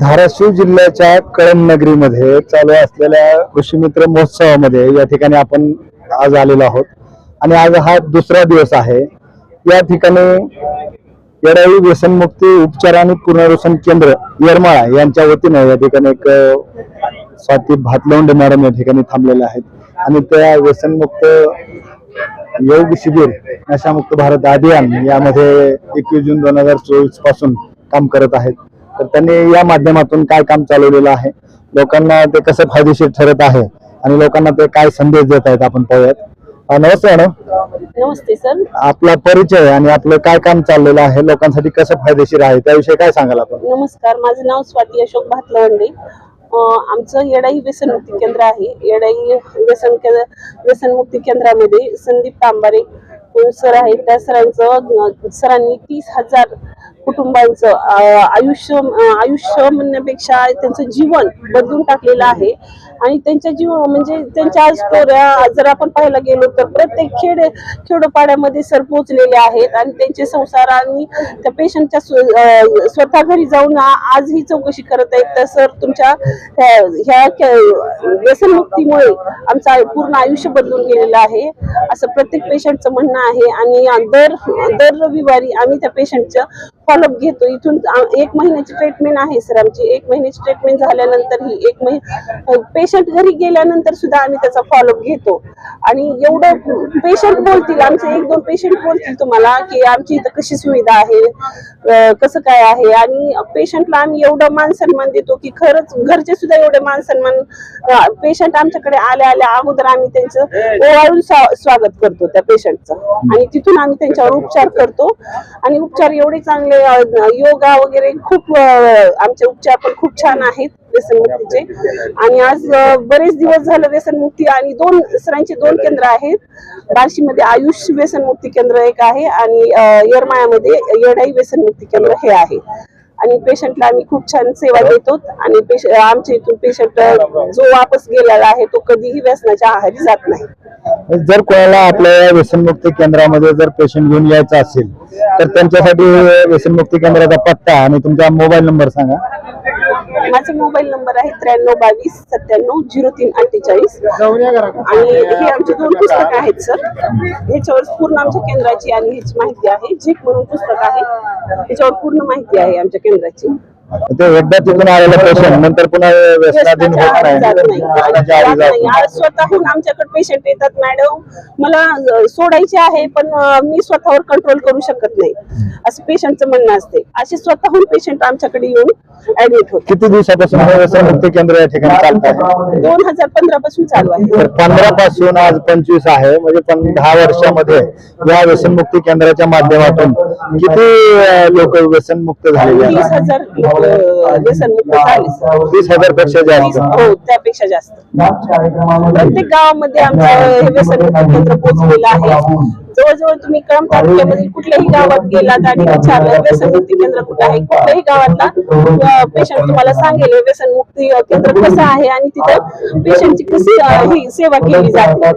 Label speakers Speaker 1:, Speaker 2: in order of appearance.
Speaker 1: धाराशिव जिल्ह्याच्या कळम नगरीमध्ये चालू असलेल्या कृषी मित्र महोत्सवामध्ये या ठिकाणी आपण आज आलेलो आहोत. आणि आज हा दुसरा दिवस आहे. या ठिकाणी येडाई व्यसनमुक्ती उपचार आणि पुनर्वसन केंद्र येरमाळा यांच्या वतीनं या ठिकाणी एक स्वाती भातलवंडे मॅडम या ठिकाणी थांबलेल्या आहेत. आणि त्या व्यसनमुक्त योग शिबिर नशामुक्त भारत अभियान यामध्ये एकवीस जून दोन हजार चोवीसपासून काम करत आहेत. तर त्यांनी या माध्यमातून काय काम चालवलेलं आहे? लोकांना ते कसं फायदेशीर ठरत आहे? आणि लोकांना ते काय संदेश देत आहेत आपण पाहूयात. नमस्ते मॅडम.
Speaker 2: नमस्ते सर.
Speaker 1: आपला परिचय आणि आपलं काय काम चाललेलं आहे लोकांसाठी कसं फायदेशीर आहे त्याविषयी काय सांगाल आपण?
Speaker 2: नमस्कार माझं नाव स्वाती अशोक भातलवंडे. आमचं येडाई व्यसनमुक्ती केंद्र आहे. येडाई व्यसन केंद्र व्यसनमुक्ती केंद्रामध्ये संदीप तांबारे सर आहेत. त्या सरांचं सरांनी तीस हजार कुटुंबांचं आयुष्य आयुष्य म्हणण्यापेक्षा त्यांचं जीवन बदलून टाकलेलं आहे. आणि त्यांच्या जीव म्हणजे त्यांच्या स्टोऱ्या जर आपण पाहायला गेलो तर प्रत्येक खेड खेडोपाड्यामध्ये सर पोहोचलेले आहेत आणि त्यांचे संसार आणि त्या पेशंटच्या स्वतः घरी जाऊन आज ही चौकशी करत आहेत. तर सर तुमच्या ह्या- व्यसनमुक्तीमुळे आमचं पूर्ण आयुष्य बदलून गेलेलं आहे. असं प्रत्येक पेशंटचं म्हणणं आहे आणि दर दर रविवारी आम्ही त्या पेशंटचं फॉलोअप घेतो. इथून एक महिन्याची ट्रीटमेंट आहे सर आमची. एक महिन्याची ट्रीटमेंट झाल्यानंतर ही एक महिने पेशंट घरी गेल्यानंतर सुद्धा आम्ही त्याचा फॉलोअप घेतो. आणि एवढं पेशंट बोलतील आमचे एक दोन पेशंट बोलतील तुम्हाला की आमची इथं कशी सुविधा आहे कसं काय आहे. आणि पेशंटला आम्ही एवढं मान सन्मान देतो की खरंच घरचे सुद्धा एवढे मान सन्मान पेशंट आमच्याकडे आल्या आल्या अगोदर आम्ही त्यांचं ओवाळून स्वागत करतो त्या पेशंटचं आणि तिथून आम्ही त्यांच्यावर उपचार करतो. आणि उपचार एवढे चांगले योगा वगैरे खूप आमचे उपचार पण खूप छान आहेत. व्यसनमुक्तीचे. आणि आज बरेच दिवस झालं व्यसनमुक्ती आणि दोन सरांचे दोन केंद्र आहेत. बार्शीमध्ये आयुष व्यसनमुक्ती केंद्र एक आहे आणि यरमायामध्ये येरमाळ्यामध्ये येडाई व्यसनमुक्ती केंद्र हे आहे. आणि पेशंटला आम्ही खूप छान सेवा देतो आणि आमच्या इथून पेशंट जो वापस गेलेला आहे तो कधीही व्यसनाच्या आहारी जात नाही.
Speaker 1: जर कोणाला आपल्या या व्यसनमुक्ती केंद्रामध्ये जर पेशंट घेऊन यायचं असेल तर त्यांच्यासाठी व्यसनमुक्ती केंद्राचा पत्ता आणि तुमचा मोबाईल नंबर सांगा.
Speaker 2: माझा मोबाईल नंबर आहे त्र्याण्णव बावीस सत्त्याण्णव झिरो तीन अठ्ठेचाळीस. आणि हे आमचे दोन पुस्तकं आहेत सर. ह्याच्यावर पूर्ण आमच्या केंद्राची आणि ह्याची माहिती आहे. झेक म्हणून पुस्तक आहे. ह्याच्यावर पूर्ण माहिती आहे आमच्या केंद्राची.
Speaker 1: ते एकदा तिथून आलेला पेशंट नंतर पुन्हा व्यसनाधीन होत नाही. व्यसनाच्या
Speaker 2: जात. आज स्वतःहून आमच्याकडे पेशंट येतात मॅडम मला सोडायचे आहे पण मी स्वतःवर कंट्रोल करू शकत नाही. असं पेशंटचं म्हणणं असते. असे स्वतःहून पेशंट आमच्याकडे येऊन ऍडमिट होते
Speaker 1: किती दिवसापासून हे व्यसनमुक्ती केंद्र या ठिकाणी चालत आहे
Speaker 2: दोन हजार पंधरा पासून चालू आहे.
Speaker 1: तर पंधरा पासून आज पंचवीस आहे म्हणजे पण दहा वर्षामध्ये या व्यसनमुक्ती केंद्राच्या माध्यमातून किती लोक व्यसनमुक्त झालेले
Speaker 2: तीस हजार लोक व्यसनमुक्त झाले.
Speaker 1: वीस
Speaker 2: हजारपेक्षा
Speaker 1: जास्त.
Speaker 2: हो त्यापेक्षा जास्त. प्रत्येक गावामध्ये आमचं हे व्यसनमुक्त केंद्र पोहोचलेलं आहे. जवळजवळ तुम्ही कळम तालुक्यामधील कुठल्याही गावात गेलात आणि विचारलं व्यसनमुक्ती केंद्र कुठे आहे कुठल्याही गावातला पेशंट तुम्हाला सांगेल हे व्यसनमुक्ती केंद्र कसं आहे आणि तिथं पेशंटची कशी ही सेवा केली जाते.